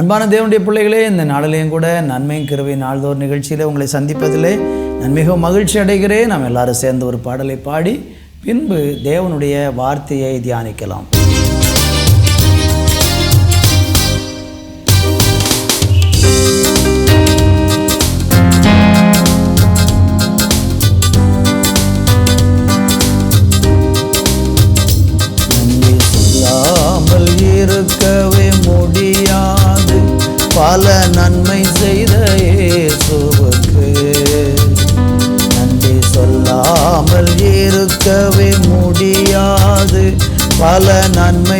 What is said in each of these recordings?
அன்பான தேவனுடைய பிள்ளைகளே இந்த நாளிலேயும் கூட நன்மையும் கிருவை நாள்தோறும் நிகழ்ச்சியில் உங்களை சந்திப்பதிலே நான் மிகவும் மகிழ்ச்சி அடைகிறேன். நாம் எல்லாரும் சேர்ந்து ஒரு பாடலை பாடி பின்பு தேவனுடைய வார்த்தையை தியானிக்கலாம். நன்மை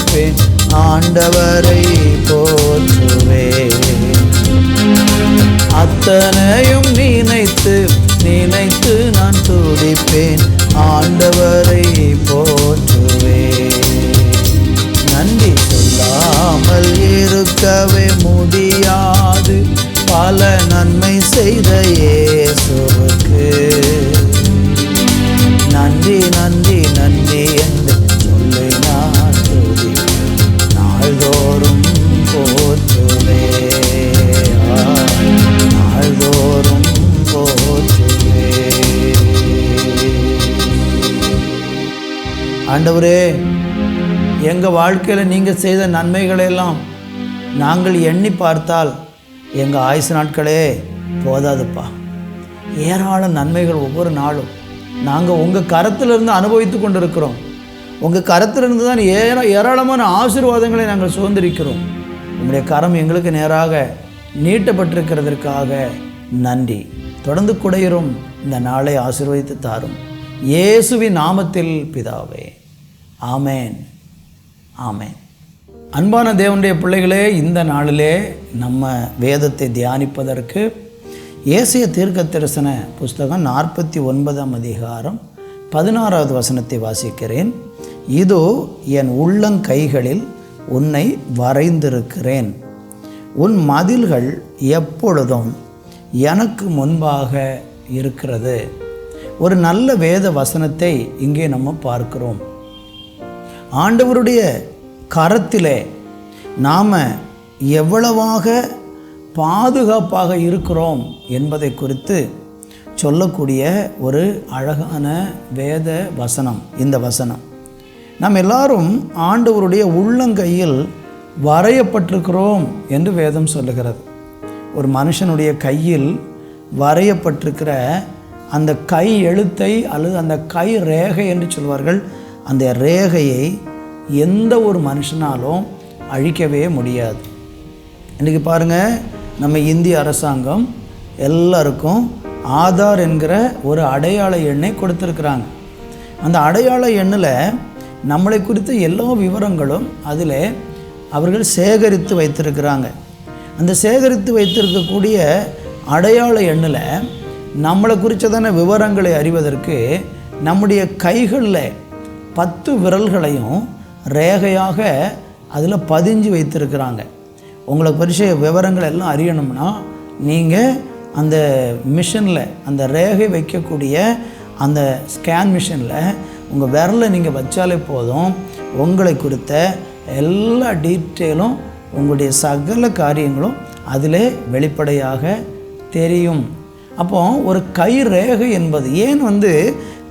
துதிப்பேன் ஆண்டவரை போற்றுவேன் அத்தனையும் நினைத்து நினைத்து நான் துதிப்பேன் ஆண்டவரை போற்றுவேன் நன்றி சொல்லாமல் இருக்கவே முடியாது. பல நன்மை செய்த இயேசுவுக்கு. நன்றி நன்றி. ஆண்டவரே எங்கள் வாழ்க்கையில் நீங்கள் செய்த நன்மைகளையெல்லாம் நாங்கள் எண்ணி பார்த்தால் எங்கள் ஆயுசு நாட்களே போதாதுப்பா. ஏராளம் நன்மைகள் ஒவ்வொரு நாளும் நாங்கள் உங்கள் கரத்திலிருந்து அனுபவித்து கொண்டு இருக்கிறோம் உங்கள் கரத்திலிருந்து தான் ஏரா ஏராளமான ஆசீர்வாதங்களை நாங்கள் சுதந்திரிக்கிறோம். உங்களுடைய கரம் எங்களுக்கு நேராக நீட்டப்பட்டிருக்கிறதற்காக நன்றி. தொடர்ந்து குடையிறும் இந்த நாளை ஆசீர்வதித்து தாரும். இயேசுவின் நாமத்தில் பிதாவே. ஆமேன். ஆமேன். அன்பான தேவனுடைய பிள்ளைகளே இந்த நாளிலே நம்ம வேதத்தை தியானிப்பதற்கு ஏசிய தீர்க்க தரிசன புஸ்தகம் நாற்பத்தி ஒன்பதாம் அதிகாரம் பதினாறாவது வசனத்தை வாசிக்கிறேன். இதோ என் உள்ளங்கைகளில் உன்னை வரைந்திருக்கிறேன். உன் மதில்கள் எப்பொழுதும் எனக்கு முன்பாக இருக்கிறது. ஒரு நல்ல வேத வசனத்தை இங்கே நம்ம பார்க்கிறோம். ஆண்டவருடைய கரத்திலே நாம் எவ்வளவாக பாதுகாப்பாக இருக்கிறோம் என்பதை குறித்து சொல்லக்கூடிய ஒரு அழகான வேத வசனம் இந்த வசனம். நாம் எல்லாரும் ஆண்டவருடைய உள்ளங்கையில் வரையப்பட்டிருக்கிறோம் என்று வேதம் சொல்லுகிறது. ஒரு மனுஷனுடைய கையில் வரையப்பட்டிருக்கிற அந்த கை எழுத்தை அல்லது அந்த கை ரேகை என்று சொல்வார்கள் அந்த ரேகையை எந்த ஒரு மனுஷனாலும் அழிக்கவே முடியாது. இன்றைக்கி பாருங்கள் நம்ம இந்திய அரசாங்கம் எல்லாருக்கும் ஆதார் என்கிற ஒரு அடையாள எண்ணை கொடுத்துருக்குறாங்க. அந்த அடையாள எண்ணில் நம்மளை குறித்த எல்லா விவரங்களும் அதில் அவர்கள் சேகரித்து வைத்திருக்கிறாங்க. அந்த சேகரித்து வைத்திருக்கக்கூடிய அடையாள எண்ணில் நம்மளை குறித்ததான விவரங்களை அறிவதற்கு நம்முடைய கைகளில் பத்து விரல்களையும் ரேகையாக அதில் பதிஞ்சு வைத்திருக்கிறாங்க. உங்களை பரிசு விவரங்கள் எல்லாம் அறியணும்னா நீங்கள் அந்த மிஷினில் அந்த ரேகை வைக்கக்கூடிய அந்த ஸ்கேன் மிஷினில் உங்கள் விரலை நீங்கள் வச்சாலே போதும். உங்களை குறித்த எல்லா டீட்டெயிலும் உங்களுடைய சகல காரியங்களும் அதில் வெளிப்படையாக தெரியும். அப்போ ஒரு கை ரேகை என்பது ஏன் வந்து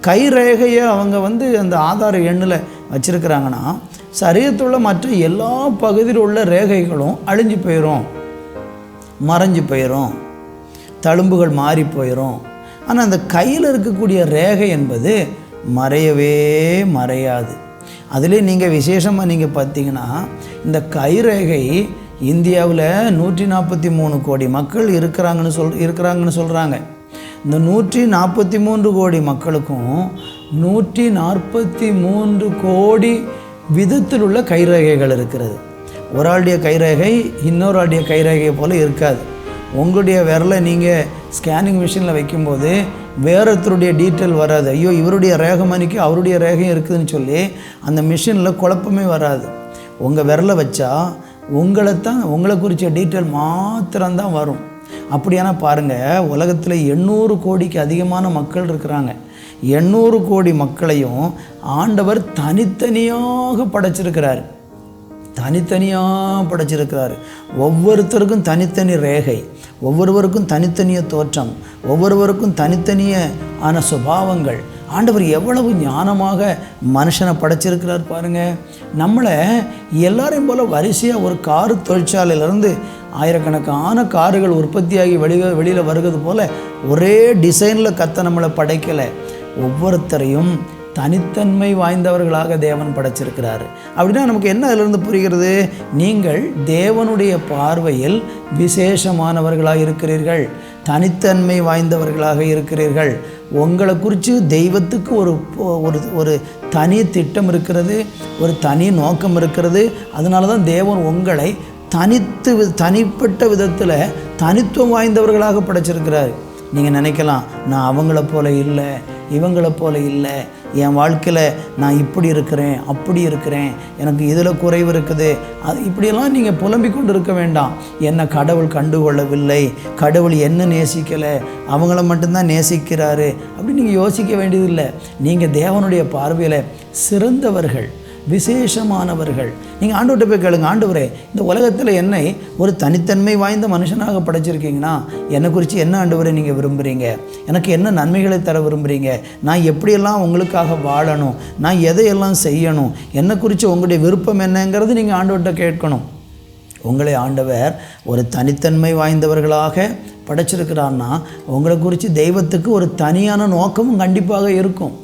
கை ரேகையை அவங்க வந்து அந்த ஆதார எண்ணில் வச்சுருக்கிறாங்கன்னா சரீரத்துள்ள மற்ற எல்லா பகுதியில் உள்ள ரேகைகளும் அழிஞ்சு போயிடும் மறைஞ்சு போயிடும் தழும்புகள் மாறி போயிடும் ஆனால் அந்த கையில் இருக்கக்கூடிய ரேகை என்பது மறையவே மறையாது. அதிலே நீங்கள் விசேஷமாக நீங்கள் பார்த்தீங்கன்னா இந்த கைரேகை இந்தியாவில் நூற்றி நாற்பத்தி மூணு கோடி மக்கள் இருக்கிறாங்கன்னு சொல் இருக்கிறாங்கன்னு சொல்கிறாங்க இந்த நூற்றி நாற்பத்தி மூன்று கோடி மக்களுக்கும் நூற்றி நாற்பத்தி மூன்று கோடி விதத்தில் உள்ள கைரேகைகள் இருக்கிறது. ஒரு ஆளுடைய கைரேகை இன்னொரு ஆளுடைய கைரேகை போல் இருக்காது. உங்களுடைய விரலை நீங்கள் ஸ்கேனிங் மிஷினில் வைக்கும்போது வேறொருத்தருடைய டீட்டெயில் வராது. ஐயோ இவருடைய ரேகமணிக்கு அவருடைய ரேகையும் இருக்குதுன்னு சொல்லி அந்த மிஷினில் குழப்பமே வராது. உங்கள் விரலை வச்சா உங்களை தான் உங்களை குறித்த டீட்டெயில் மாத்திரம்தான் வரும். அப்படியானா பாருங்கள் உலகத்தில் எண்ணூறு கோடிக்கு அதிகமான மக்கள் இருக்கிறாங்க. எண்ணூறு கோடி மக்களையும் ஆண்டவர் தனித்தனியாக படைச்சிருக்கிறார். தனித்தனியாக படைச்சிருக்கிறார். ஒவ்வொருத்தருக்கும் தனித்தனி ரேகை ஒவ்வொருவருக்கும் தனித்தனிய தோற்றம் ஒவ்வொருவருக்கும் தனித்தனிய ஆன சுபாவங்கள். ஆண்டவர் எவ்வளவு ஞானமாக மனுஷனை படைச்சிருக்கிறார் பாருங்கள் நம்மளை எல்லாரையும் போல் வரிசையாக ஒரு கார் தொழிற்சாலையிலேருந்து ஆயிரக்கணக்கான காருகள் உற்பத்தியாகி வெளியே வெளியில் வருகிறது போல் ஒரே டிசைனில் கத்த நம்மளை படைக்கலை. ஒவ்வொருத்தரையும் தனித்தன்மை வாய்ந்தவர்களாக தேவன் படைச்சிருக்கிறாரு. அப்படின்னா நமக்கு என்ன அதிலிருந்து புரிகிறது? நீங்கள் தேவனுடைய பார்வையில் விசேஷமானவர்களாக இருக்கிறீர்கள். தனித்தன்மை வாய்ந்தவர்களாக இருக்கிறீர்கள். உங்களை குறித்து தெய்வத்துக்கு ஒரு ஒரு ஒரு தனி திட்டம் இருக்கிறது ஒரு தனி நோக்கம் இருக்கிறது. அதனால தான் தேவன் உங்களை தனித்து வி- தனிப்பட்ட விதத்தில் தனித்துவம் வாய்ந்தவர்களாக படைச்சிருக்கிறார். நீங்கள் நினைக்கலாம் நான் அவங்கள போல இல்லை இவங்களை போல இல்லை என் வாழ்க்கையில் நான் இப்படி இருக்கிறேன் அப்படி இருக்கிறேன் எனக்கு இதில் குறைவு இருக்குது. அது இப்படியெல்லாம் நீங்கள் புலம்பிக் கொண்டு இருக்க வேண்டாம். என்னை கடவுள் கண்டுகொள்ளவில்லை கடவுள் என்ன நேசிக்கலை அவங்கள மட்டும்தான் நேசிக்கிறாரு அப்படி நீங்கள் யோசிக்க வேண்டியதில்லை. நீங்கள் தேவனுடைய பார்வையில் சிறந்தவர்கள். விசேஷமானவர்கள். நீங்கள் ஆண்டவர்கிட்ட போய் கேளுங்க ஆண்டவரே இந்த உலகத்தில் என்னை ஒரு தனித்தன்மை வாய்ந்த மனுஷனாக படைச்சிருக்கீங்கன்னா என்னை குறித்து என்ன ஆண்டவரை நீங்கள் விரும்புகிறீங்க எனக்கு என்ன நன்மைகளை தர விரும்புகிறீங்க நான் எப்படியெல்லாம் உங்களுக்காக வாழணும்? நான் எதையெல்லாம் செய்யணும்? என்னை குறித்து உங்களுடைய விருப்பம் என்னங்கிறது நீங்கள் ஆண்டவர்கிட்ட கேட்கணும். உங்களை ஆண்டவர் ஒரு தனித்தன்மை வாய்ந்தவர்களாக படைச்சிருக்கிறான்னா உங்களை குறித்து தெய்வத்துக்கு ஒரு தனியான நோக்கமும் கண்டிப்பாக இருக்கும்.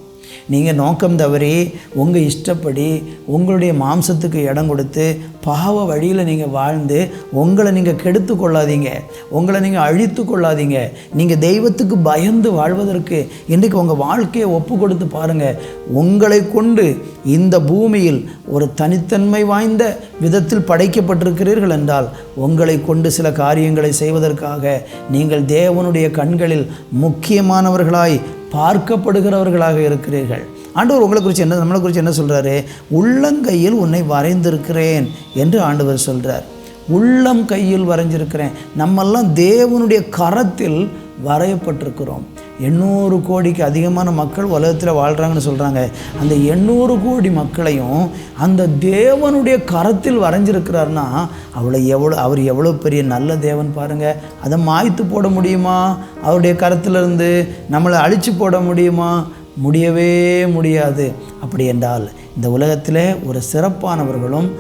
நீங்கள் நோக்கம் தவறி உங்கள் இஷ்டப்படி உங்களுடைய மாம்சத்துக்கு இடம் கொடுத்து பாவ வழியில் நீங்கள் வாழ்ந்து உங்களை நீங்கள் கெடுத்து கொள்ளாதீங்க. உங்களை நீங்கள் அழித்து கொள்ளாதீங்க. நீங்கள் தெய்வத்துக்கு பயந்து வாழ்வதற்கு இன்றைக்கு உங்கள் வாழ்க்கையை ஒப்பு கொடுத்து பாருங்கள் உங்களை கொண்டு இந்த பூமியில் ஒரு தனித்தன்மை வாய்ந்த விதத்தில் படைக்கப்பட்டிருக்கிறீர்கள் என்றால் உங்களை கொண்டு சில காரியங்களை செய்வதற்காக நீங்கள் தேவனுடைய கண்களில் முக்கியமானவர்களாய் பார்க்கப்படுகிறவர்களாக இருக்கிறீர்கள். ஆண்டவர் உங்களை குறித்து என்ன நம்மளை குறித்து என்ன சொல்கிறாரு உள்ளங்கையில் உன்னை வரைந்திருக்கிறேன் என்று ஆண்டவர் சொல்கிறார் உள்ளம் கையில் வரைஞ்சிருக்கிறேன். நம்மெல்லாம் தேவனுடைய கரத்தில் வரையப்பட்டிருக்கிறோம். எண்ணூறு கோடிக்கு அதிகமான மக்கள் உலகத்தில் வாழ்கிறாங்கன்னு சொல்கிறாங்க அந்த எண்ணூறு கோடி மக்களையும் அந்த தேவனுடைய கரத்தில் வரைஞ்சிருக்கிறாருன்னா அவளை எவ்வளோ அவர் எவ்வளோ பெரிய நல்ல தேவன் பாருங்கள் அதை மாய்த்து போட முடியுமா? அவருடைய கரத்திலிருந்து நம்மளை அழித்து போட முடியுமா? முடியவே முடியாது. அப்படி என்றால் இந்த உலகத்தில் ஒரு சிறப்பானவர்களும்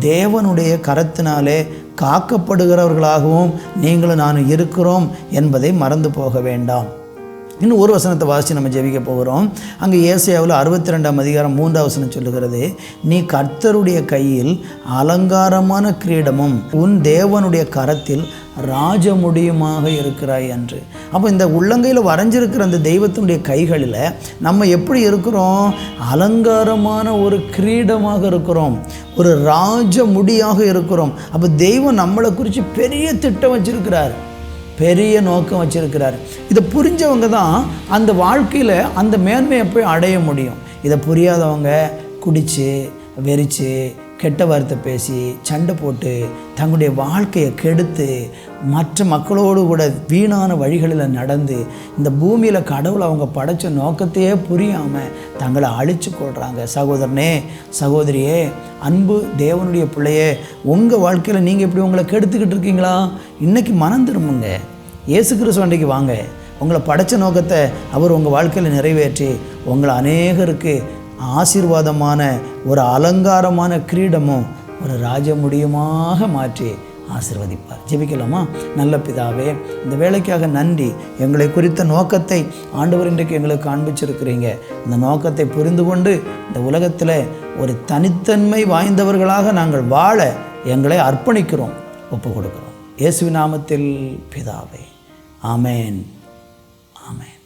தேவனுடைய கரத்தினாலே காக்கப்படுகிறவர்களாகவும் நீங்களும் நானும் இருக்கிறோம் என்பதை மறந்து போக வேண்டாம். இன்னும் ஒரு வசனத்தை வாசித்து நம்ம ஜெபிக்க போகிறோம். அங்கே ஏசியாவில் அறுபத்தி ரெண்டாம் அதிகாரம் மூன்றாம் வசனம் சொல்லுகிறது நீ கர்த்தருடைய கையில் அலங்காரமான கிரீடமும் உன் தேவனுடைய கரத்தில் ராஜமுடியுமாக இருக்கிறாய் என்று. அப்போ இந்த உள்ளங்கையில் வரைஞ்சிருக்கிற அந்த தெய்வத்தினுடைய கைகளில் நம்ம எப்படி இருக்கிறோம்? அலங்காரமான ஒரு கிரீடமாக இருக்கிறோம் ஒரு ராஜ முடியாக இருக்கிறோம். அப்போ தெய்வம் நம்மளை குறித்து பெரிய திட்டம் வச்சிருக்கிறார். பெரிய நோக்கம் வச்சுருக்கிறார். இதை புரிஞ்சவங்க தான் அந்த வாழ்க்கையில் அந்த மேன்மையை போய் அடைய முடியும். இதை புரியாதவங்க குடித்து வெறிச்சு கெட்ட வார்த்தை பேசி சண்டை போட்டு தங்களுடைய வாழ்க்கையை கெடுத்து மற்ற மக்களோடு கூட வீணான வழிகளில் நடந்து இந்த பூமியில் கடவுளை அவங்க படைச்ச நோக்கத்தையே புரியாமல் தங்களை அழிச்சு கொள்கிறாங்க சகோதரனே சகோதரியே அன்பு தேவனுடைய பிள்ளையே உங்கள் வாழ்க்கையில் நீங்கள் இப்படி உங்களை கெடுத்துக்கிட்டு இருக்கீங்களா? இன்றைக்கி மனம் திரும்புங்க. இயேசு கிறிஸ்து அன்றைக்கு வாங்க. உங்களை படைச்ச நோக்கத்தை அவர் உங்கள் வாழ்க்கையில் நிறைவேற்றி உங்களை அநேகருக்கு ஆசீர்வாதமான ஒரு அலங்காரமான கிரீடமும் ஒரு ராஜமுடியுமாக மாற்றி ஆசிர்வதிப்பார். ஜெபிக்கலாமா? நல்ல பிதாவே இந்த வேலைக்காக நன்றி. எங்களை குறித்த நோக்கத்தை ஆண்டவர் இன்றைக்கு எங்களுக்கு காண்பிச்சிருக்கிறீங்க. இந்த நோக்கத்தை புரிந்து கொண்டு இந்த உலகத்தில் ஒரு தனித்தன்மை வாய்ந்தவர்களாக நாங்கள் வாழ எங்களை அர்ப்பணிக்கிறோம். ஒப்பு கொடுக்கிறோம் இயேசு நாமத்தில் பிதாவே. ஆமேன். ஆமேன்.